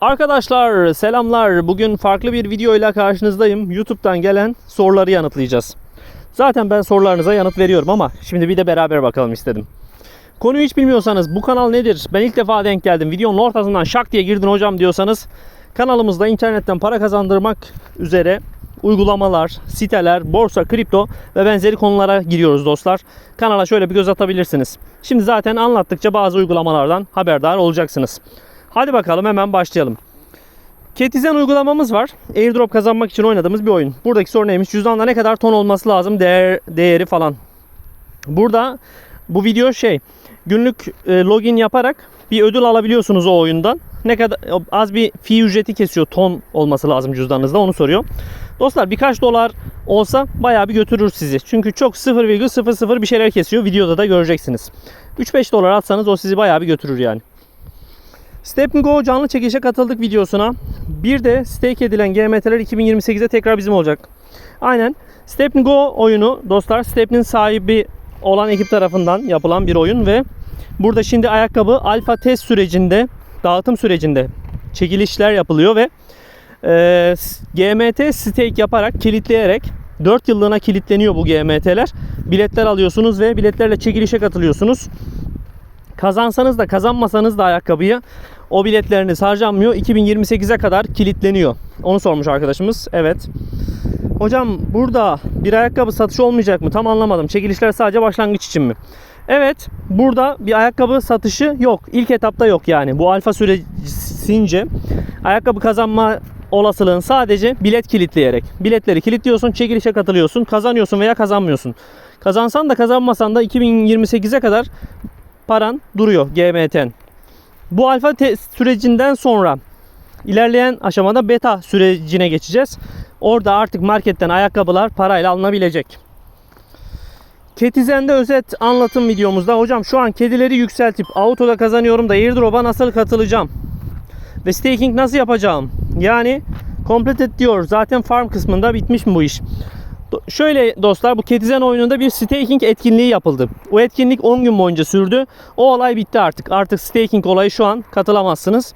Arkadaşlar selamlar. Bugün farklı bir videoyla karşınızdayım. YouTube'dan gelen soruları yanıtlayacağız. Zaten ben sorularınıza yanıt veriyorum ama şimdi bir de beraber bakalım istedim. Konuyu hiç bilmiyorsanız bu kanal nedir? Ben ilk defa denk geldim. Videonun ortasından şak diye girdin hocam diyorsanız kanalımızda internetten para kazandırmak üzere uygulamalar, siteler, borsa, kripto ve benzeri konulara giriyoruz dostlar. Kanala şöyle bir göz atabilirsiniz. Şimdi zaten anlattıkça bazı uygulamalardan haberdar olacaksınız. Hadi bakalım hemen başlayalım. Ketizen uygulamamız var. Airdrop kazanmak için oynadığımız bir oyun. Buradaki soru neymiş? Cüzdanda ne kadar ton olması lazım? Değer, değeri falan. Burada bu video şey günlük e, login yaparak bir ödül alabiliyorsunuz o oyundan. Ne kadar az bir fee ücreti kesiyor. Ton olması lazım cüzdanınızda onu soruyor. Dostlar birkaç dolar olsa bayağı bir götürür sizi. Çünkü çok 0,00 bir şeyler kesiyor. Videoda da göreceksiniz. 3-5 dolar atsanız o sizi bayağı bir götürür yani. Step Go canlı çekilişe katıldık videosuna. Bir de stake edilen GMT'ler 2028'de tekrar bizim olacak. Aynen. Step Go oyunu dostlar Step'nin sahibi olan ekip tarafından yapılan bir oyun ve burada şimdi ayakkabı alfa test sürecinde, dağıtım sürecinde çekilişler yapılıyor ve e, GMT stake yaparak kilitleyerek 4 yıllığına kilitleniyor bu GMT'ler. Biletler alıyorsunuz ve biletlerle çekilişe katılıyorsunuz. Kazansanız da kazanmasanız da ayakkabıyı o biletleriniz harcanmıyor. 2028'e kadar kilitleniyor. Onu sormuş arkadaşımız. Evet. Hocam burada bir ayakkabı satışı olmayacak mı? Tam anlamadım. Çekilişler sadece başlangıç için mi? Evet. Burada bir ayakkabı satışı yok. İlk etapta yok yani. Bu alfa süresince ayakkabı kazanma olasılığın sadece bilet kilitleyerek. Biletleri kilitliyorsun, çekilişe katılıyorsun, kazanıyorsun veya kazanmıyorsun. Kazansan da kazanmasan da 2028'e kadar paran duruyor GMT'n. Bu alfa sürecinden sonra ilerleyen aşamada beta sürecine geçeceğiz. Orada artık marketten ayakkabılar parayla alınabilecek. Ketizen'de özet anlatım videomuzda hocam şu an kedileri yükseltip autoda kazanıyorum da airdrop'a nasıl katılacağım? Ve staking nasıl yapacağım? Yani completed diyor. Zaten farm kısmında bitmiş mi bu iş? Şöyle dostlar bu Ketizen oyununda bir staking etkinliği yapıldı. O etkinlik 10 gün boyunca sürdü. O olay bitti artık. Artık staking olayı şu an katılamazsınız.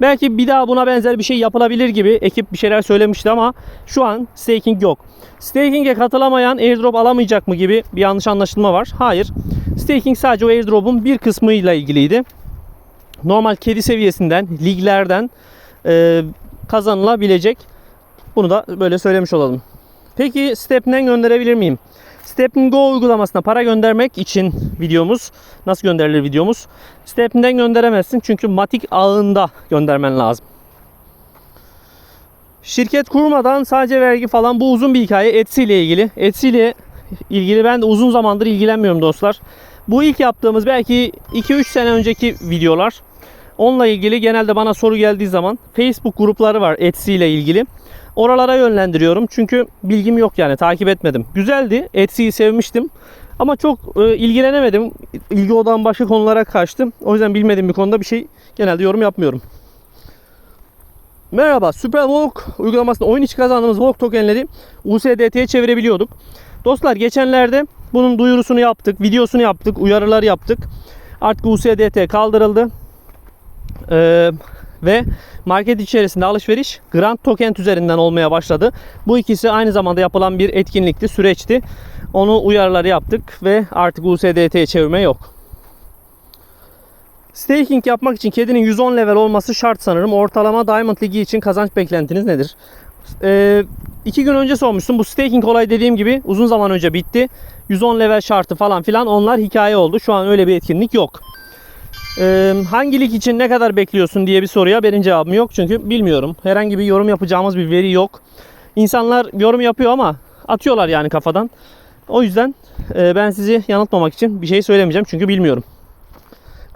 Belki bir daha buna benzer bir şey yapılabilir gibi ekip bir şeyler söylemişti ama şu an staking yok. Staking'e katılamayan airdrop alamayacak mı gibi bir yanlış anlaşılma var. Hayır. Staking sadece o airdrop'un bir kısmıyla ilgiliydi. Normal kedi seviyesinden, liglerden e, kazanılabilecek. Bunu da böyle söylemiş olalım. Peki Step'den gönderebilir miyim? Step'in Go uygulamasına para göndermek için videomuz nasıl gönderilir videomuz? Step'den gönderemezsin çünkü Matic ağında göndermen lazım. Şirket kurmadan sadece vergi falan bu uzun bir hikaye Etsy ile ilgili. Etsy ile ilgili ben de uzun zamandır ilgilenmiyorum dostlar. Bu ilk yaptığımız belki 2-3 sene önceki videolar. Onunla ilgili genelde bana soru geldiği zaman Facebook grupları var Etsy ile ilgili. Oralara yönlendiriyorum çünkü bilgim yok yani takip etmedim. Güzeldi. Etsy'yi sevmiştim. Ama çok e, ilgilenemedim. İlgi odağım başka konulara kaçtım. O yüzden bilmediğim bir konuda bir şey genelde yorum yapmıyorum. Merhaba. Super Walk uygulamasında oyun içi kazandığımız Walk tokenleri USDT'ye çevirebiliyorduk. Dostlar geçenlerde bunun duyurusunu yaptık, videosunu yaptık, uyarılar yaptık. Artık USDT kaldırıldı. Ee, ve market içerisinde alışveriş Grand Token üzerinden olmaya başladı. Bu ikisi aynı zamanda yapılan bir etkinlikti, süreçti. Onu uyarıları yaptık ve artık USDT'ye çevirme yok. Staking yapmak için kedinin 110 level olması şart sanırım. Ortalama Diamond Ligi için kazanç beklentiniz nedir? Ee, iki gün önce sormuştum. Bu staking olay dediğim gibi uzun zaman önce bitti. 110 level şartı falan filan onlar hikaye oldu. Şu an öyle bir etkinlik yok. Ee, hangi lig için ne kadar bekliyorsun diye bir soruya benim cevabım yok. Çünkü bilmiyorum. Herhangi bir yorum yapacağımız bir veri yok. İnsanlar yorum yapıyor ama atıyorlar yani kafadan. O yüzden ben sizi yanıltmamak için bir şey söylemeyeceğim. Çünkü bilmiyorum.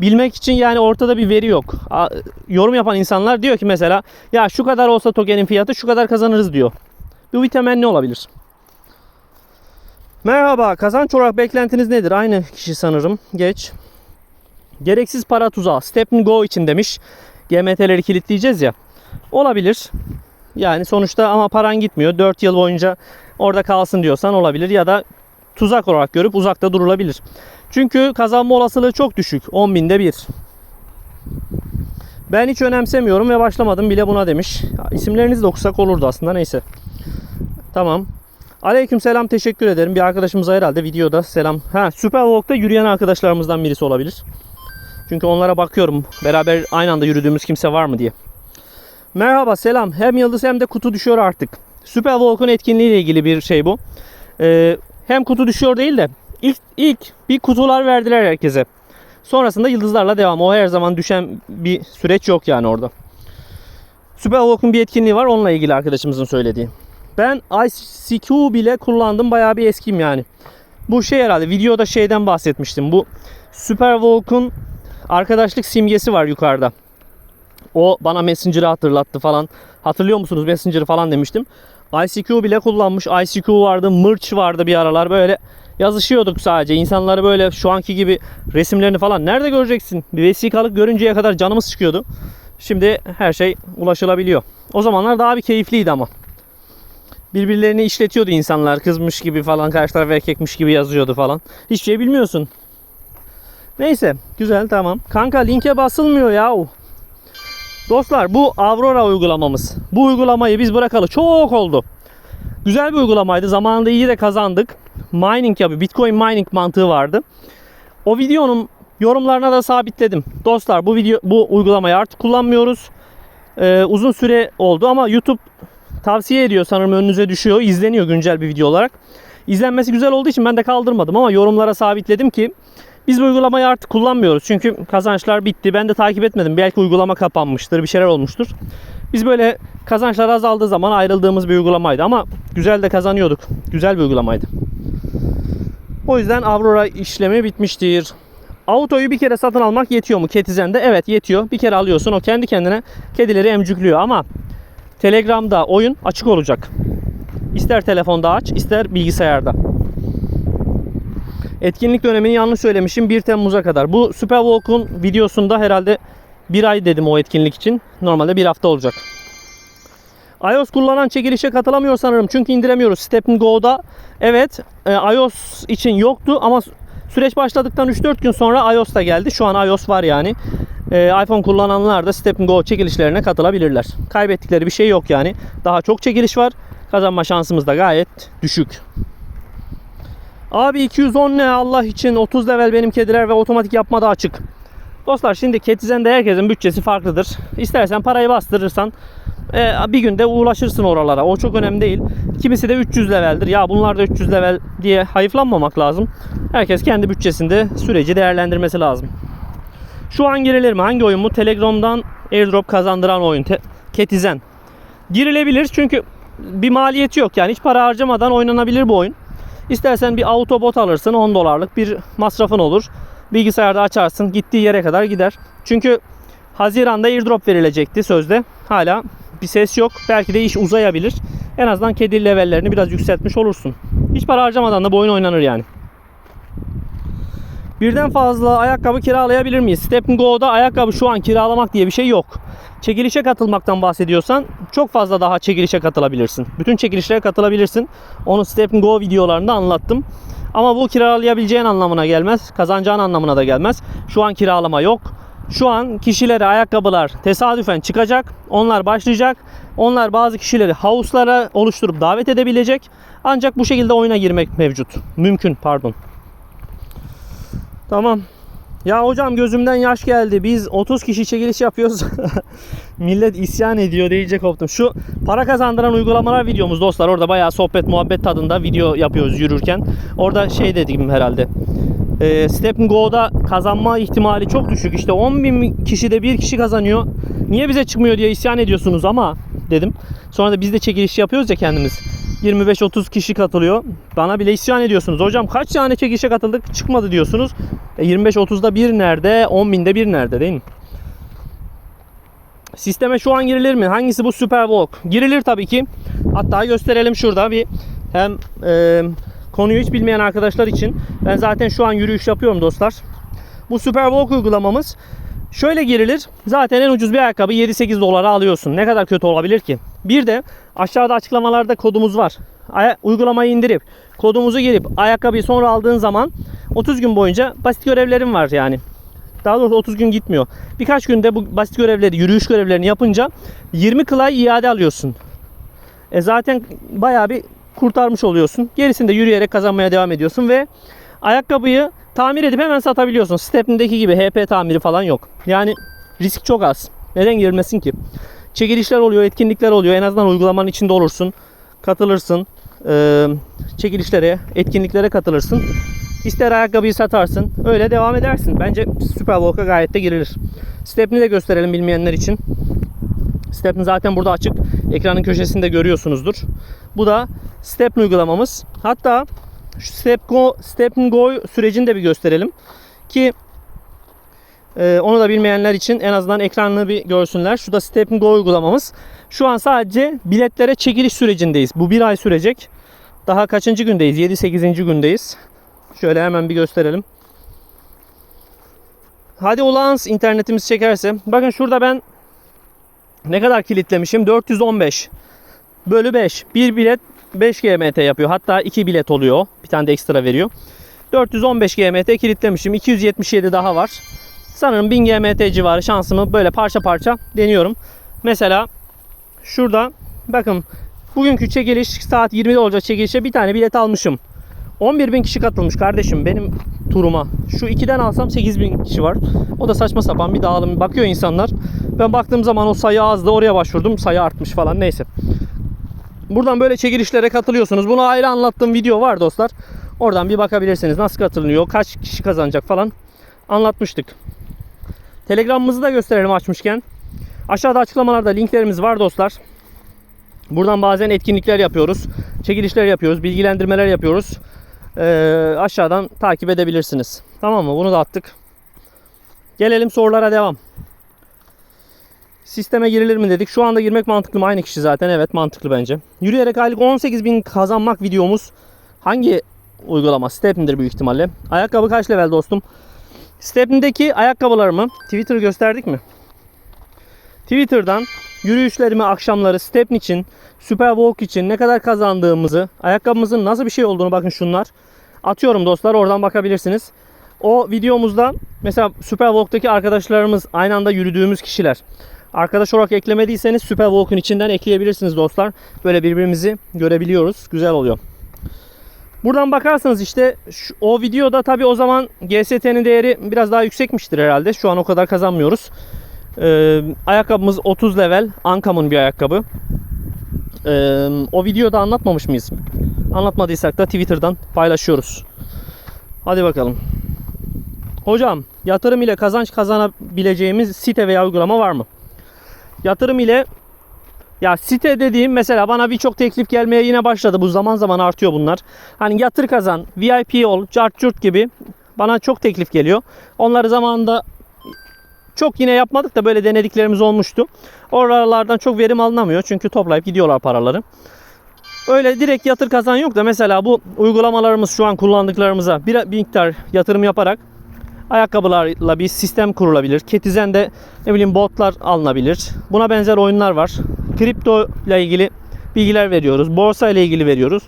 Bilmek için yani ortada bir veri yok. Yorum yapan insanlar diyor ki mesela ya şu kadar olsa tokenin fiyatı şu kadar kazanırız diyor. Bu bir temenni olabilir. Merhaba kazanç olarak beklentiniz nedir? Aynı kişi sanırım. Geç. Gereksiz para tuzağı. Step and go için demiş. GMT'leri kilitleyeceğiz ya. Olabilir. Yani sonuçta ama paran gitmiyor. 4 yıl boyunca orada kalsın diyorsan olabilir. Ya da tuzak olarak görüp uzakta durulabilir. Çünkü kazanma olasılığı çok düşük. 10 binde bir. Ben hiç önemsemiyorum ve başlamadım bile buna demiş. İsimlerinizi de okusak olurdu aslında neyse. Tamam. Aleyküm selam teşekkür ederim. Bir arkadaşımıza herhalde videoda selam. Ha Superwalk'ta yürüyen arkadaşlarımızdan birisi olabilir. Çünkü onlara bakıyorum. Beraber aynı anda yürüdüğümüz kimse var mı diye. Merhaba selam. Hem yıldız hem de kutu düşüyor artık. Superwalk'un etkinliği ile ilgili bir şey bu. Ee, hem kutu düşüyor değil de ilk, ilk bir kutular verdiler herkese. Sonrasında yıldızlarla devam. O her zaman düşen bir süreç yok yani orada. Superwalk'un bir etkinliği var. Onunla ilgili arkadaşımızın söylediği. Ben ICQ bile kullandım. Bayağı bir eskiyim yani. Bu şey herhalde videoda şeyden bahsetmiştim. Bu Superwalk'un arkadaşlık simgesi var yukarıda. O bana Messenger'ı hatırlattı falan. Hatırlıyor musunuz Messenger'ı falan demiştim. ICQ bile kullanmış. ICQ vardı, Mırç vardı bir aralar böyle yazışıyorduk sadece. İnsanları böyle şu anki gibi resimlerini falan nerede göreceksin? Bir vesikalık görünceye kadar canımız çıkıyordu. Şimdi her şey ulaşılabiliyor. O zamanlar daha bir keyifliydi ama. Birbirlerini işletiyordu insanlar. Kızmış gibi falan, karşı taraf erkekmiş gibi yazıyordu falan. Hiçbir şey bilmiyorsun. Neyse, güzel tamam. Kanka linke basılmıyor yahu. Dostlar bu Aurora uygulamamız. Bu uygulamayı biz bırakalı çok oldu. Güzel bir uygulamaydı. Zamanında iyi de kazandık. Mining yapıyor. Bitcoin mining mantığı vardı. O videonun yorumlarına da sabitledim. Dostlar bu video bu uygulamayı artık kullanmıyoruz. Ee, uzun süre oldu ama YouTube tavsiye ediyor sanırım önünüze düşüyor. izleniyor güncel bir video olarak. İzlenmesi güzel olduğu için ben de kaldırmadım ama yorumlara sabitledim ki biz bu uygulamayı artık kullanmıyoruz. Çünkü kazançlar bitti. Ben de takip etmedim. Belki uygulama kapanmıştır. Bir şeyler olmuştur. Biz böyle kazançlar azaldığı zaman ayrıldığımız bir uygulamaydı. Ama güzel de kazanıyorduk. Güzel bir uygulamaydı. O yüzden Aurora işlemi bitmiştir. Autoyu bir kere satın almak yetiyor mu Ketizen'de? Evet yetiyor. Bir kere alıyorsun. O kendi kendine kedileri emcüklüyor ama Telegram'da oyun açık olacak. İster telefonda aç, ister bilgisayarda. Etkinlik dönemini yanlış söylemişim. 1 Temmuz'a kadar. Bu Superwalk'un videosunda herhalde bir ay dedim o etkinlik için. Normalde bir hafta olacak. iOS kullanan çekilişe katılamıyor sanırım. Çünkü indiremiyoruz. Step Go'da evet e, iOS için yoktu ama süreç başladıktan 3-4 gün sonra iOS da geldi. Şu an iOS var yani. E, iPhone kullananlar da Step Go çekilişlerine katılabilirler. Kaybettikleri bir şey yok yani. Daha çok çekiliş var. Kazanma şansımız da gayet düşük. Abi 210 ne Allah için 30 level benim kediler ve otomatik yapmada açık. Dostlar şimdi Ketizen'de herkesin bütçesi farklıdır. İstersen parayı bastırırsan e, bir günde ulaşırsın oralara. O çok önemli değil. Kimisi de 300 leveldir. Ya bunlar da 300 level diye hayıflanmamak lazım. Herkes kendi bütçesinde süreci değerlendirmesi lazım. Şu an girilir mi? Hangi oyun mu? Telegram'dan airdrop kazandıran oyun. Te- Ketizen. Girilebilir çünkü bir maliyeti yok. Yani hiç para harcamadan oynanabilir bu oyun. İstersen bir autobot alırsın 10 dolarlık bir masrafın olur. Bilgisayarda açarsın gittiği yere kadar gider. Çünkü Haziran'da airdrop verilecekti sözde. Hala bir ses yok. Belki de iş uzayabilir. En azından kedi levellerini biraz yükseltmiş olursun. Hiç para harcamadan da bu oyun oynanır yani. Birden fazla ayakkabı kiralayabilir miyiz? Step Go'da ayakkabı şu an kiralamak diye bir şey yok. Çekilişe katılmaktan bahsediyorsan çok fazla daha çekilişe katılabilirsin. Bütün çekilişlere katılabilirsin. Onu Step Go videolarında anlattım. Ama bu kiralayabileceğin anlamına gelmez. Kazanacağın anlamına da gelmez. Şu an kiralama yok. Şu an kişilere ayakkabılar tesadüfen çıkacak. Onlar başlayacak. Onlar bazı kişileri havuzlara oluşturup davet edebilecek. Ancak bu şekilde oyuna girmek mevcut. Mümkün pardon. Tamam. Ya hocam gözümden yaş geldi. Biz 30 kişi çekiliş yapıyoruz. Millet isyan ediyor diyecek koptum. Şu para kazandıran uygulamalar videomuz dostlar. Orada bayağı sohbet muhabbet tadında video yapıyoruz yürürken. Orada şey dedim herhalde. E, Step Go'da kazanma ihtimali çok düşük. İşte 10 bin kişide bir kişi kazanıyor. Niye bize çıkmıyor diye isyan ediyorsunuz ama dedim. Sonra da biz de çekiliş yapıyoruz ya kendimiz. 25-30 kişi katılıyor. Bana bile isyan ediyorsunuz. Hocam kaç tane çekilişe katıldık çıkmadı diyorsunuz. E 25-30'da bir nerede? 10 binde bir nerede değil mi? Sisteme şu an girilir mi? Hangisi bu Superwalk? Girilir tabii ki. Hatta gösterelim şurada bir hem e, konuyu hiç bilmeyen arkadaşlar için ben zaten şu an yürüyüş yapıyorum dostlar. Bu Superwalk uygulamamız şöyle girilir. Zaten en ucuz bir ayakkabı 7-8 dolara alıyorsun. Ne kadar kötü olabilir ki? Bir de aşağıda açıklamalarda kodumuz var. Aya- uygulamayı indirip kodumuzu girip ayakkabıyı sonra aldığın zaman 30 gün boyunca basit görevlerim var yani. Daha doğrusu 30 gün gitmiyor. Birkaç günde bu basit görevleri, yürüyüş görevlerini yapınca 20 kılay iade alıyorsun. E zaten bayağı bir kurtarmış oluyorsun. Gerisini de yürüyerek kazanmaya devam ediyorsun ve ayakkabıyı tamir edip hemen satabiliyorsun. Stepn'deki gibi HP tamiri falan yok. Yani risk çok az. Neden girmesin ki? Çekilişler oluyor, etkinlikler oluyor. En azından uygulamanın içinde olursun. Katılırsın. Ee, çekilişlere, etkinliklere katılırsın. İster ayakkabıyı satarsın. Öyle devam edersin. Bence Superwalk'a gayet de girilir. Stepni de gösterelim bilmeyenler için. Stepni zaten burada açık. Ekranın köşesinde görüyorsunuzdur. Bu da Stepni uygulamamız. Hatta şu Step Go, Step Go sürecini de bir gösterelim. Ki e, onu da bilmeyenler için en azından ekranını bir görsünler. Şu da Step Go uygulamamız. Şu an sadece biletlere çekiliş sürecindeyiz. Bu bir ay sürecek. Daha kaçıncı gündeyiz? 7-8. gündeyiz. Şöyle hemen bir gösterelim. Hadi ulans internetimiz çekerse. Bakın şurada ben ne kadar kilitlemişim? 415 bölü 5. Bir bilet 5 GMT yapıyor. Hatta 2 bilet oluyor. Bir tane de ekstra veriyor. 415 GMT kilitlemişim. 277 daha var. Sanırım 1000 GMT civarı şansımı böyle parça parça deniyorum. Mesela şurada bakın bugünkü çekiliş saat 20'de olacak çekilişe bir tane bilet almışım. 11 bin kişi katılmış kardeşim benim turuma. Şu 2'den alsam 8 bin kişi var. O da saçma sapan bir dağılım. Bakıyor insanlar. Ben baktığım zaman o sayı azdı. Oraya başvurdum. Sayı artmış falan. Neyse. Buradan böyle çekilişlere katılıyorsunuz. Bunu ayrı anlattığım video var dostlar. Oradan bir bakabilirsiniz. Nasıl katılınıyor, kaç kişi kazanacak falan anlatmıştık. Telegram'ımızı da gösterelim açmışken. Aşağıda açıklamalarda linklerimiz var dostlar. Buradan bazen etkinlikler yapıyoruz. Çekilişler yapıyoruz. Bilgilendirmeler yapıyoruz. Ee, aşağıdan takip edebilirsiniz. Tamam mı? Bunu da attık. Gelelim sorulara devam. Sisteme girilir mi dedik. Şu anda girmek mantıklı mı? Aynı kişi zaten. Evet mantıklı bence. Yürüyerek aylık 18.000 kazanmak videomuz hangi uygulama? Step'indir büyük ihtimalle. Ayakkabı kaç level dostum? Step'indeki ayakkabılarımı Twitter gösterdik mi? Twitter'dan yürüyüşlerimi akşamları Stepn için, Superwalk için ne kadar kazandığımızı, ayakkabımızın nasıl bir şey olduğunu bakın şunlar. Atıyorum dostlar oradan bakabilirsiniz. O videomuzda mesela Superwalk'taki arkadaşlarımız aynı anda yürüdüğümüz kişiler. Arkadaş olarak eklemediyseniz Superwalk'un içinden ekleyebilirsiniz dostlar. Böyle birbirimizi görebiliyoruz. Güzel oluyor. Buradan bakarsanız işte şu, o videoda tabi o zaman GST'nin değeri biraz daha yüksekmiştir herhalde. Şu an o kadar kazanmıyoruz. Ee, ayakkabımız 30 level. Ankam'ın bir ayakkabı. Ee, o videoda anlatmamış mıyız? Anlatmadıysak da Twitter'dan paylaşıyoruz. Hadi bakalım. Hocam yatırım ile kazanç kazanabileceğimiz site veya uygulama var mı? Yatırım ile ya site dediğim mesela bana birçok teklif gelmeye yine başladı. Bu zaman zaman artıyor bunlar. Hani yatır kazan, VIP ol, cart curt gibi bana çok teklif geliyor. Onları zamanında çok yine yapmadık da böyle denediklerimiz olmuştu. Oralardan çok verim alınamıyor çünkü toplayıp gidiyorlar paraları. Öyle direkt yatır kazan yok da mesela bu uygulamalarımız şu an kullandıklarımıza bir, miktar yatırım yaparak ayakkabılarla bir sistem kurulabilir. Ketizen'de ne bileyim botlar alınabilir. Buna benzer oyunlar var. Kripto ile ilgili bilgiler veriyoruz. Borsa ile ilgili veriyoruz.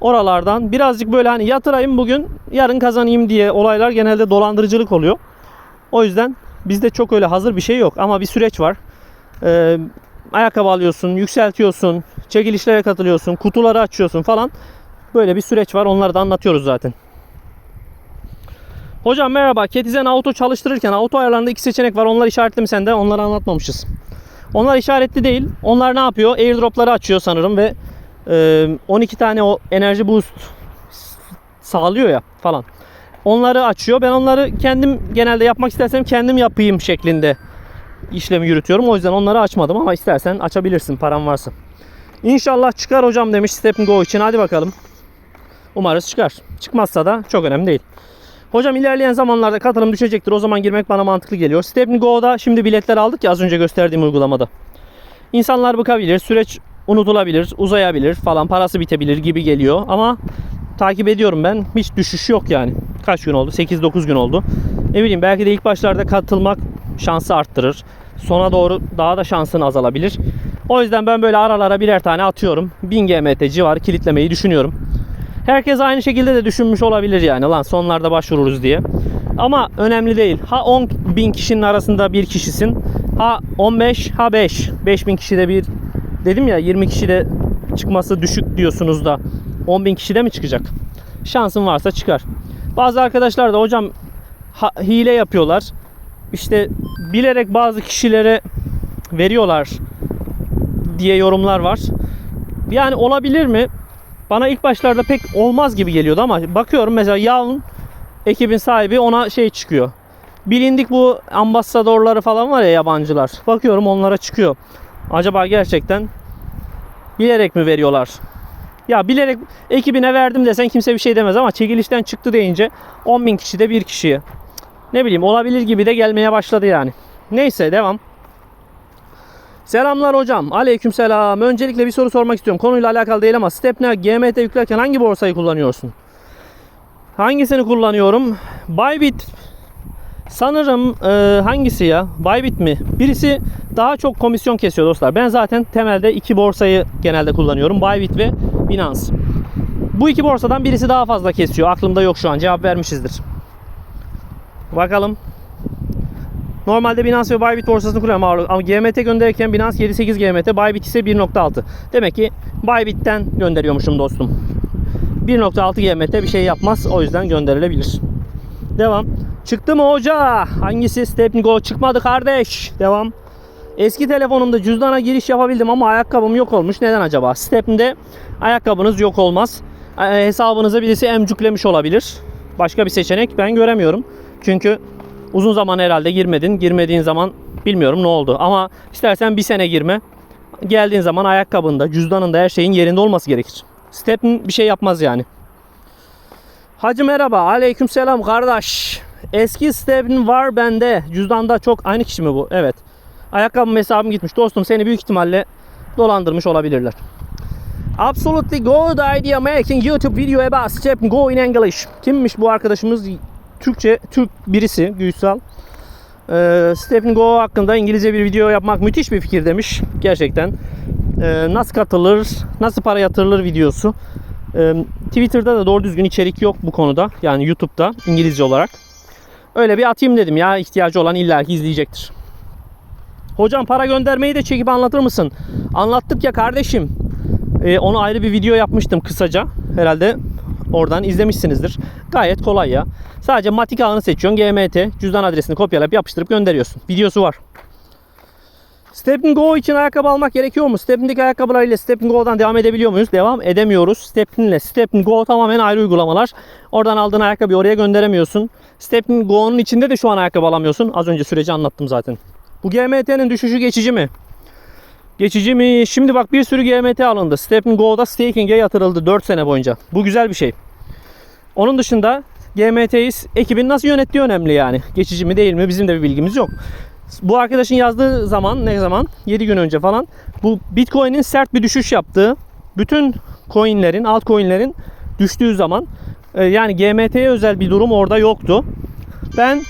Oralardan birazcık böyle hani yatırayım bugün yarın kazanayım diye olaylar genelde dolandırıcılık oluyor. O yüzden bizde çok öyle hazır bir şey yok ama bir süreç var. Ee, ayakkabı alıyorsun, yükseltiyorsun, çekilişlere katılıyorsun, kutuları açıyorsun falan. Böyle bir süreç var. Onları da anlatıyoruz zaten. Hocam merhaba. Ketizen auto çalıştırırken auto ayarlarında iki seçenek var. Onlar işaretli mi sende? Onları anlatmamışız. Onlar işaretli değil. Onlar ne yapıyor? Airdrop'ları açıyor sanırım ve e, 12 tane o enerji boost sağlıyor ya falan. Onları açıyor. Ben onları kendim genelde yapmak istersem kendim yapayım şeklinde işlemi yürütüyorum. O yüzden onları açmadım ama istersen açabilirsin paran varsa. İnşallah çıkar hocam demiş Step Go için. Hadi bakalım. Umarız çıkar. Çıkmazsa da çok önemli değil. Hocam ilerleyen zamanlarda katılım düşecektir. O zaman girmek bana mantıklı geliyor. Step Go'da şimdi biletler aldık ya az önce gösterdiğim uygulamada. İnsanlar bıkabilir, süreç unutulabilir, uzayabilir falan, parası bitebilir gibi geliyor. Ama takip ediyorum ben. Hiç düşüş yok yani. Kaç gün oldu? 8-9 gün oldu. Ne bileyim belki de ilk başlarda katılmak şansı arttırır. Sona doğru daha da şansın azalabilir. O yüzden ben böyle aralara birer tane atıyorum. 1000 GMT civarı kilitlemeyi düşünüyorum. Herkes aynı şekilde de düşünmüş olabilir yani. Lan sonlarda başvururuz diye. Ama önemli değil. Ha 10 bin kişinin arasında bir kişisin. Ha 15 ha 5. 5 bin kişide bir dedim ya 20 kişide çıkması düşük diyorsunuz da 10 bin kişide mi çıkacak? Şansın varsa çıkar. Bazı arkadaşlar da hocam ha- hile yapıyorlar. İşte bilerek bazı kişilere veriyorlar diye yorumlar var. Yani olabilir mi? Bana ilk başlarda pek olmaz gibi geliyordu ama bakıyorum mesela Yavun ekibin sahibi ona şey çıkıyor. Bilindik bu ambasadorları falan var ya yabancılar. Bakıyorum onlara çıkıyor. Acaba gerçekten bilerek mi veriyorlar? Ya bilerek ekibine verdim desen kimse bir şey demez ama çekilişten çıktı deyince 10 bin kişi de bir kişiye. Ne bileyim olabilir gibi de gelmeye başladı yani. Neyse devam. Selamlar hocam. Aleykümselam. Öncelikle bir soru sormak istiyorum. Konuyla alakalı değil ama Stepne GMT yüklerken hangi borsayı kullanıyorsun? Hangisini kullanıyorum? Bybit sanırım e, hangisi ya? Bybit mi? Birisi daha çok komisyon kesiyor dostlar. Ben zaten temelde iki borsayı genelde kullanıyorum. Bybit ve Binance. Bu iki borsadan birisi daha fazla kesiyor. Aklımda yok şu an. Cevap vermişizdir. Bakalım. Normalde Binance ve Bybit borsasını kuruyorum. Ama GMT gönderirken Binance 7.8 GMT, Bybit ise 1.6. Demek ki Bybit'ten gönderiyormuşum dostum. 1.6 GMT bir şey yapmaz. O yüzden gönderilebilir. Devam. Çıktı mı hoca? Hangisi? Step Go çıkmadı kardeş. Devam. Eski telefonumda cüzdana giriş yapabildim ama ayakkabım yok olmuş. Neden acaba? Step'inde ayakkabınız yok olmaz. E, hesabınıza birisi emcüklemiş olabilir. Başka bir seçenek ben göremiyorum. Çünkü uzun zaman herhalde girmedin. Girmediğin zaman bilmiyorum ne oldu. Ama istersen bir sene girme. Geldiğin zaman ayakkabında, cüzdanında her şeyin yerinde olması gerekir. Step'in bir şey yapmaz yani. Hacı merhaba. Aleykümselam kardeş. Eski Step'in var bende. Cüzdanda çok aynı kişi mi bu? Evet. Ayakkabım hesabım gitmiş. Dostum seni büyük ihtimalle dolandırmış olabilirler. Absolutely good idea making YouTube video about Step Go in English. Kimmiş bu arkadaşımız? Türkçe, Türk birisi Güysal. Ee, Step Go hakkında İngilizce bir video yapmak müthiş bir fikir demiş. Gerçekten. Ee, nasıl katılır, nasıl para yatırılır videosu. Ee, Twitter'da da doğru düzgün içerik yok bu konuda. Yani YouTube'da İngilizce olarak. Öyle bir atayım dedim ya ihtiyacı olan illaki izleyecektir. Hocam para göndermeyi de çekip anlatır mısın? Anlattık ya kardeşim. Ee, onu ayrı bir video yapmıştım kısaca. Herhalde oradan izlemişsinizdir. Gayet kolay ya. Sadece matik ağını seçiyorsun. GMT cüzdan adresini kopyalayıp yapıştırıp gönderiyorsun. Videosu var. Step Go için ayakkabı almak gerekiyor mu? Step'indeki ayakkabılarıyla Step Go'dan devam edebiliyor muyuz? Devam edemiyoruz. Step'in ile Step Go tamamen ayrı uygulamalar. Oradan aldığın ayakkabıyı oraya gönderemiyorsun. Step Go'nun içinde de şu an ayakkabı alamıyorsun. Az önce süreci anlattım zaten. Bu GMT'nin düşüşü geçici mi? Geçici mi? Şimdi bak bir sürü GMT alındı. Step Go'da staking'e yatırıldı 4 sene boyunca. Bu güzel bir şey. Onun dışında GMT'yi ekibin nasıl yönettiği önemli yani. Geçici mi değil mi bizim de bir bilgimiz yok. Bu arkadaşın yazdığı zaman ne zaman? 7 gün önce falan. Bu Bitcoin'in sert bir düşüş yaptığı, bütün coinlerin, altcoinlerin düştüğü zaman e, yani GMT'ye özel bir durum orada yoktu. Ben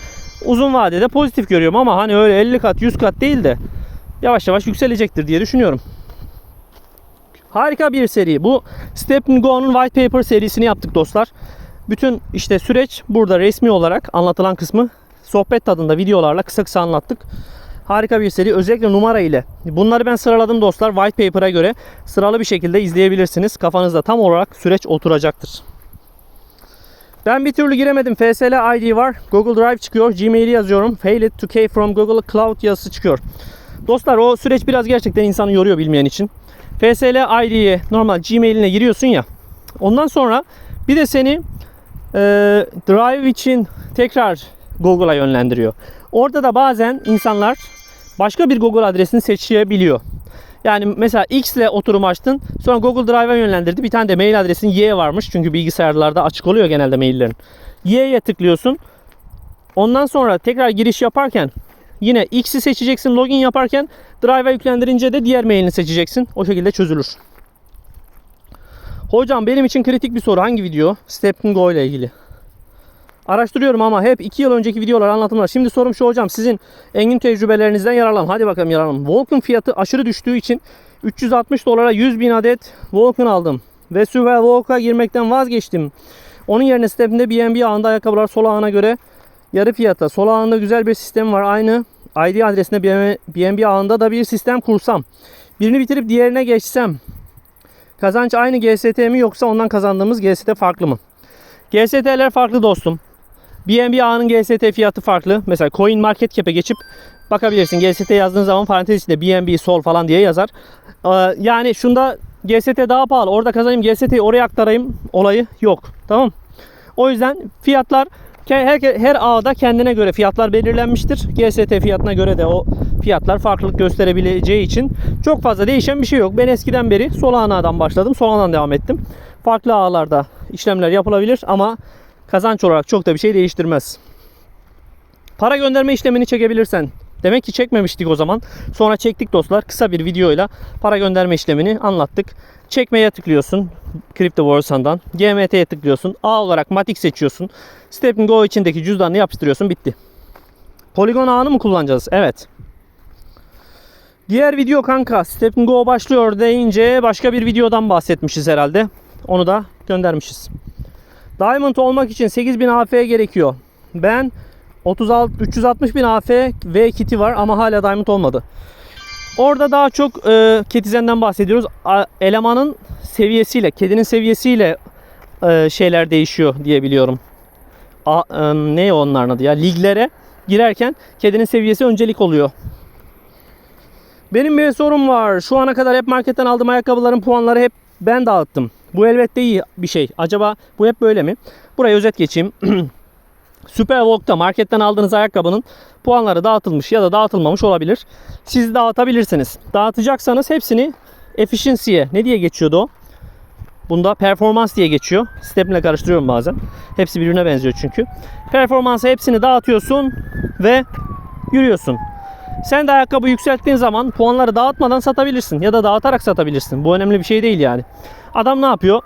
uzun vadede pozitif görüyorum ama hani öyle 50 kat 100 kat değil de yavaş yavaş yükselecektir diye düşünüyorum. Harika bir seri. Bu Step Go'nun White Paper serisini yaptık dostlar. Bütün işte süreç burada resmi olarak anlatılan kısmı sohbet tadında videolarla kısa kısa anlattık. Harika bir seri. Özellikle numara ile. Bunları ben sıraladım dostlar. White Paper'a göre sıralı bir şekilde izleyebilirsiniz. Kafanızda tam olarak süreç oturacaktır. Ben bir türlü giremedim. FSL ID var. Google Drive çıkıyor. Gmail'i yazıyorum. Failed to key from Google Cloud yazısı çıkıyor. Dostlar o süreç biraz gerçekten insanı yoruyor bilmeyen için. FSL ID'ye normal Gmail'ine giriyorsun ya. Ondan sonra bir de seni e, Drive için tekrar Google'a yönlendiriyor. Orada da bazen insanlar başka bir Google adresini seçebiliyor. Yani mesela X ile oturum açtın. Sonra Google Drive'a yönlendirdi. Bir tane de mail adresin Y varmış. Çünkü bilgisayarlarda açık oluyor genelde maillerin. Y'ye tıklıyorsun. Ondan sonra tekrar giriş yaparken yine X'i seçeceksin login yaparken Drive'a yüklendirince de diğer mailini seçeceksin. O şekilde çözülür. Hocam benim için kritik bir soru. Hangi video? Step Go ile ilgili. Araştırıyorum ama hep 2 yıl önceki videolar anlatımlar. Şimdi sorum şu hocam sizin engin tecrübelerinizden yararlan. Hadi bakalım yararlan. Vulcan fiyatı aşırı düştüğü için 360 dolara 100 bin adet Vulcan aldım. Ve Suvel Volk'a girmekten vazgeçtim. Onun yerine stepinde BNB ağında ayakkabılar sol ağına göre yarı fiyata. Sol ağında güzel bir sistem var. Aynı ID adresinde BNB ağında da bir sistem kursam. Birini bitirip diğerine geçsem. Kazanç aynı GST mi yoksa ondan kazandığımız GST farklı mı? GST'ler farklı dostum. BNB ağının GST fiyatı farklı. Mesela Coin Market Cap'e geçip bakabilirsin. GST yazdığın zaman parantez içinde BNB sol falan diye yazar. Ee, yani şunda GST daha pahalı. Orada kazanayım GST'yi oraya aktarayım olayı yok. Tamam. O yüzden fiyatlar her, her ağda kendine göre fiyatlar belirlenmiştir. GST fiyatına göre de o fiyatlar farklılık gösterebileceği için çok fazla değişen bir şey yok. Ben eskiden beri Solana'dan başladım. Solana'dan devam ettim. Farklı ağlarda işlemler yapılabilir ama kazanç olarak çok da bir şey değiştirmez. Para gönderme işlemini çekebilirsen Demek ki çekmemiştik o zaman. Sonra çektik dostlar. Kısa bir videoyla para gönderme işlemini anlattık. Çekmeye tıklıyorsun. Crypto Borsan'dan. GMT'ye tıklıyorsun. A olarak Matic seçiyorsun. Step Go içindeki cüzdanını yapıştırıyorsun. Bitti. Polygon ağını mı kullanacağız? Evet. Diğer video kanka Step Go başlıyor deyince başka bir videodan bahsetmişiz herhalde. Onu da göndermişiz. Diamond olmak için 8000 AF gerekiyor. Ben 36 360 bin AF ve kiti var ama hala diamond olmadı. Orada daha çok e, ketizenden bahsediyoruz. A, elemanın seviyesiyle, kedinin seviyesiyle e, şeyler değişiyor diye biliyorum. A, e, ne onların adı ya? Liglere girerken kedinin seviyesi öncelik oluyor. Benim bir sorum var. Şu ana kadar hep marketten aldığım ayakkabıların puanları hep ben dağıttım. Bu elbette iyi bir şey. Acaba bu hep böyle mi? Buraya özet geçeyim. Superwalk'ta marketten aldığınız ayakkabının puanları dağıtılmış ya da dağıtılmamış olabilir. Siz dağıtabilirsiniz. Dağıtacaksanız hepsini efficiency'ye ne diye geçiyordu o? Bunda performans diye geçiyor. Step'le karıştırıyorum bazen. Hepsi birbirine benziyor çünkü. Performansa hepsini dağıtıyorsun ve yürüyorsun. Sen de ayakkabı yükselttiğin zaman puanları dağıtmadan satabilirsin ya da dağıtarak satabilirsin. Bu önemli bir şey değil yani. Adam ne yapıyor?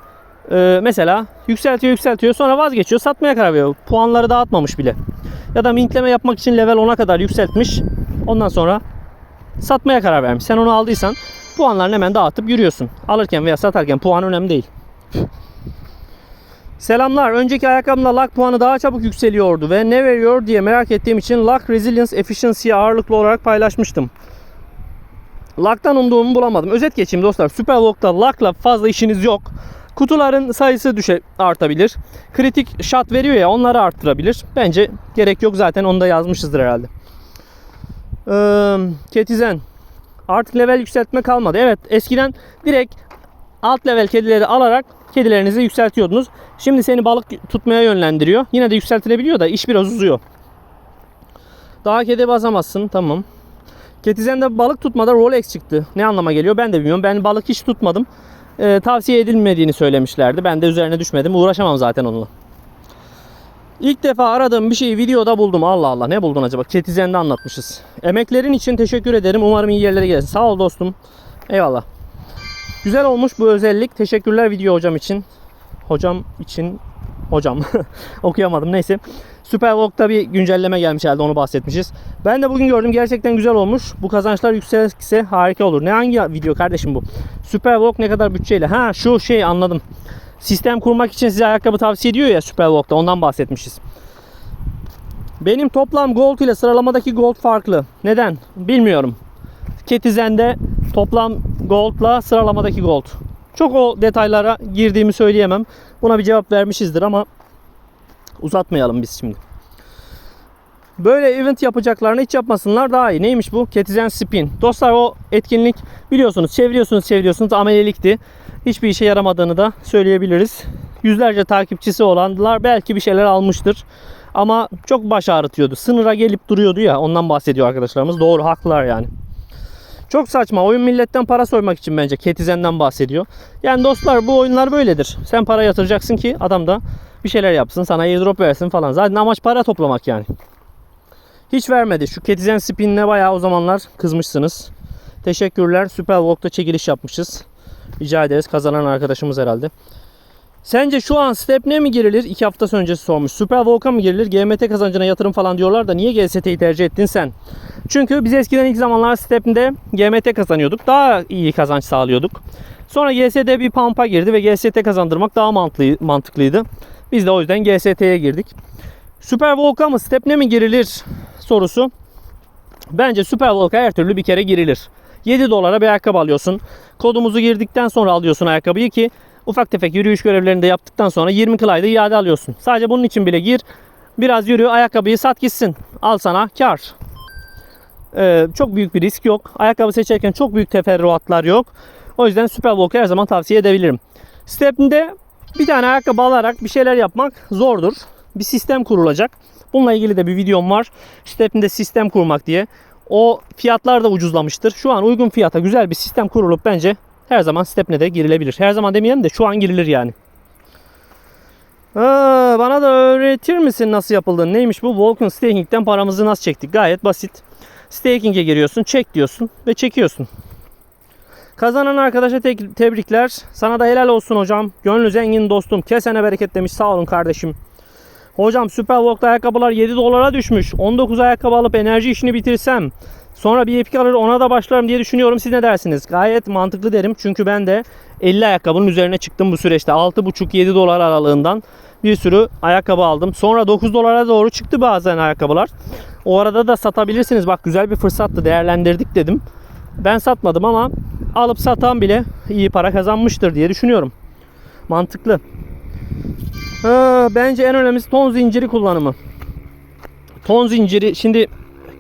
Ee, mesela yükseltiyor yükseltiyor sonra vazgeçiyor satmaya karar veriyor. Puanları dağıtmamış bile. Ya da mintleme yapmak için level 10'a kadar yükseltmiş. Ondan sonra satmaya karar vermiş. Sen onu aldıysan puanlarını hemen dağıtıp yürüyorsun. Alırken veya satarken puan önemli değil. Selamlar. Önceki ayakkabımda lock puanı daha çabuk yükseliyordu ve ne veriyor diye merak ettiğim için lock resilience efficiency'yi ağırlıklı olarak paylaşmıştım. Lock'tan umduğumu bulamadım. Özet geçeyim dostlar. Superlock'ta lock'la fazla işiniz yok. Kutuların sayısı düşe artabilir. Kritik shot veriyor ya onları arttırabilir. Bence gerek yok zaten onu da yazmışızdır herhalde. Ee, Ketizen. Artık level yükseltme kalmadı. Evet eskiden direkt alt level kedileri alarak kedilerinizi yükseltiyordunuz. Şimdi seni balık tutmaya yönlendiriyor. Yine de yükseltilebiliyor da iş biraz uzuyor. Daha kedi basamazsın. Tamam. Ketizen'de balık tutmada Rolex çıktı. Ne anlama geliyor ben de bilmiyorum. Ben balık hiç tutmadım e, tavsiye edilmediğini söylemişlerdi. Ben de üzerine düşmedim. Uğraşamam zaten onunla. İlk defa aradığım bir şeyi videoda buldum. Allah Allah ne buldun acaba? Ketizen'de anlatmışız. Emeklerin için teşekkür ederim. Umarım iyi yerlere gelsin. Sağ ol dostum. Eyvallah. Güzel olmuş bu özellik. Teşekkürler video hocam için. Hocam için hocam okuyamadım neyse. Supervlog'da bir güncelleme gelmiş herhalde onu bahsetmişiz. Ben de bugün gördüm gerçekten güzel olmuş. Bu kazançlar yükselirse harika olur. Ne hangi video kardeşim bu? Supervlog ne kadar bütçeyle? Ha şu şey anladım. Sistem kurmak için size ayakkabı tavsiye ediyor ya Supervlog'da ondan bahsetmişiz. Benim toplam gold ile sıralamadaki gold farklı. Neden? Bilmiyorum. Ketizen'de toplam gold'la sıralamadaki gold. Çok o detaylara girdiğimi söyleyemem. Buna bir cevap vermişizdir ama uzatmayalım biz şimdi. Böyle event yapacaklarını hiç yapmasınlar daha iyi. Neymiş bu? Ketizen Spin. Dostlar o etkinlik biliyorsunuz çeviriyorsunuz çeviriyorsunuz amelelikti. Hiçbir işe yaramadığını da söyleyebiliriz. Yüzlerce takipçisi olanlar belki bir şeyler almıştır. Ama çok baş ağrıtıyordu. Sınıra gelip duruyordu ya ondan bahsediyor arkadaşlarımız. Doğru haklılar yani. Çok saçma. Oyun milletten para soymak için bence. Ketizenden bahsediyor. Yani dostlar bu oyunlar böyledir. Sen para yatıracaksın ki adam da bir şeyler yapsın. Sana airdrop versin falan. Zaten amaç para toplamak yani. Hiç vermedi. Şu Ketizen spinine bayağı o zamanlar kızmışsınız. Teşekkürler. Süper Walk'ta çekiliş yapmışız. Rica ederiz. Kazanan arkadaşımız herhalde. Sence şu an step ne mi girilir? İki hafta öncesi sormuş. Super Volkan mı girilir? GMT kazancına yatırım falan diyorlar da niye GST'yi tercih ettin sen? Çünkü biz eskiden ilk zamanlar step'inde GMT kazanıyorduk. Daha iyi kazanç sağlıyorduk. Sonra GST bir pampa girdi ve GST kazandırmak daha mantıklıydı. Biz de o yüzden GST'ye girdik. Süper Volk'a mı Stepne mi girilir sorusu. Bence Süper Volk'a her türlü bir kere girilir. 7 dolara bir ayakkabı alıyorsun. Kodumuzu girdikten sonra alıyorsun ayakkabıyı ki ufak tefek yürüyüş görevlerini de yaptıktan sonra 20 kılayda iade alıyorsun. Sadece bunun için bile gir. Biraz yürü ayakkabıyı sat gitsin. Al sana kar. Ee, çok büyük bir risk yok. Ayakkabı seçerken çok büyük teferruatlar yok. O yüzden Superwalk'ı her zaman tavsiye edebilirim. Step'inde bir tane ayakkabı alarak bir şeyler yapmak zordur. Bir sistem kurulacak. Bununla ilgili de bir videom var. Step'inde sistem kurmak diye. O fiyatlar da ucuzlamıştır. Şu an uygun fiyata güzel bir sistem kurulup bence her zaman Step'ne de girilebilir. Her zaman demeyelim de şu an girilir yani. Aa, bana da öğretir misin nasıl yapıldığını? Neymiş bu? Vulcan Staking'den paramızı nasıl çektik? Gayet basit. Staking'e giriyorsun, çek diyorsun ve çekiyorsun. Kazanan arkadaşa te- tebrikler. Sana da helal olsun hocam. Gönlü zengin dostum. Kesene bereket demiş. Sağ olun kardeşim. Hocam Superwalk'ta ayakkabılar 7 dolara düşmüş. 19 ayakkabı alıp enerji işini bitirsem sonra bir epik alır ona da başlarım diye düşünüyorum. Siz ne dersiniz? Gayet mantıklı derim. Çünkü ben de 50 ayakkabının üzerine çıktım bu süreçte. 6,5-7 dolar aralığından bir sürü ayakkabı aldım. Sonra 9 dolara doğru çıktı bazen ayakkabılar. O arada da satabilirsiniz. Bak güzel bir fırsattı. Değerlendirdik dedim. Ben satmadım ama alıp satan bile iyi para kazanmıştır diye düşünüyorum. Mantıklı. Ha, bence en önemlisi ton zinciri kullanımı. Ton zinciri şimdi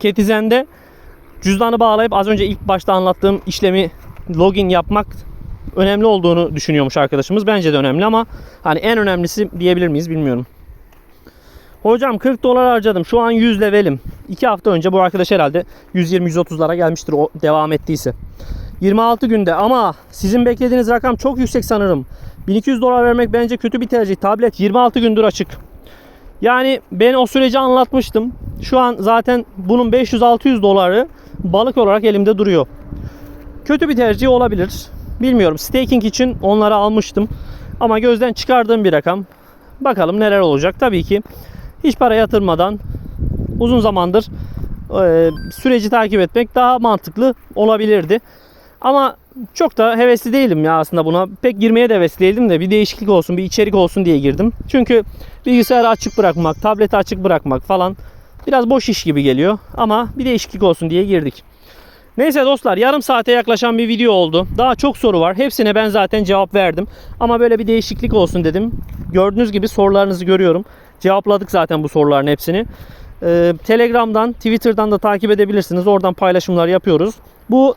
Ketizen'de cüzdanı bağlayıp az önce ilk başta anlattığım işlemi login yapmak önemli olduğunu düşünüyormuş arkadaşımız. Bence de önemli ama hani en önemlisi diyebilir miyiz bilmiyorum. Hocam 40 dolar harcadım. Şu an 100 levelim. 2 hafta önce bu arkadaş herhalde 120-130'lara gelmiştir o devam ettiyse. 26 günde ama sizin beklediğiniz rakam çok yüksek sanırım. 1200 dolar vermek bence kötü bir tercih. Tablet 26 gündür açık. Yani ben o süreci anlatmıştım. Şu an zaten bunun 500-600 doları balık olarak elimde duruyor. Kötü bir tercih olabilir. Bilmiyorum. Staking için onları almıştım. Ama gözden çıkardığım bir rakam. Bakalım neler olacak. Tabii ki hiç para yatırmadan uzun zamandır e, süreci takip etmek daha mantıklı olabilirdi. Ama çok da hevesli değilim ya aslında buna. Pek girmeye de hevesli değildim de bir değişiklik olsun, bir içerik olsun diye girdim. Çünkü bilgisayarı açık bırakmak, tableti açık bırakmak falan biraz boş iş gibi geliyor. Ama bir değişiklik olsun diye girdik. Neyse dostlar yarım saate yaklaşan bir video oldu. Daha çok soru var. Hepsine ben zaten cevap verdim. Ama böyle bir değişiklik olsun dedim. Gördüğünüz gibi sorularınızı görüyorum. Cevapladık zaten bu soruların hepsini. Ee, Telegram'dan, Twitter'dan da takip edebilirsiniz. Oradan paylaşımlar yapıyoruz. Bu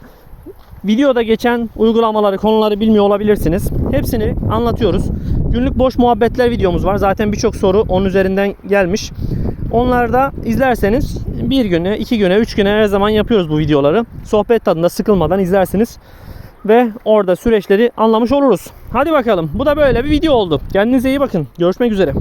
videoda geçen uygulamaları, konuları bilmiyor olabilirsiniz. Hepsini anlatıyoruz. Günlük boş muhabbetler videomuz var. Zaten birçok soru onun üzerinden gelmiş. Onları da izlerseniz bir güne, iki güne, üç güne her zaman yapıyoruz bu videoları. Sohbet tadında sıkılmadan izlersiniz. Ve orada süreçleri anlamış oluruz. Hadi bakalım. Bu da böyle bir video oldu. Kendinize iyi bakın. Görüşmek üzere.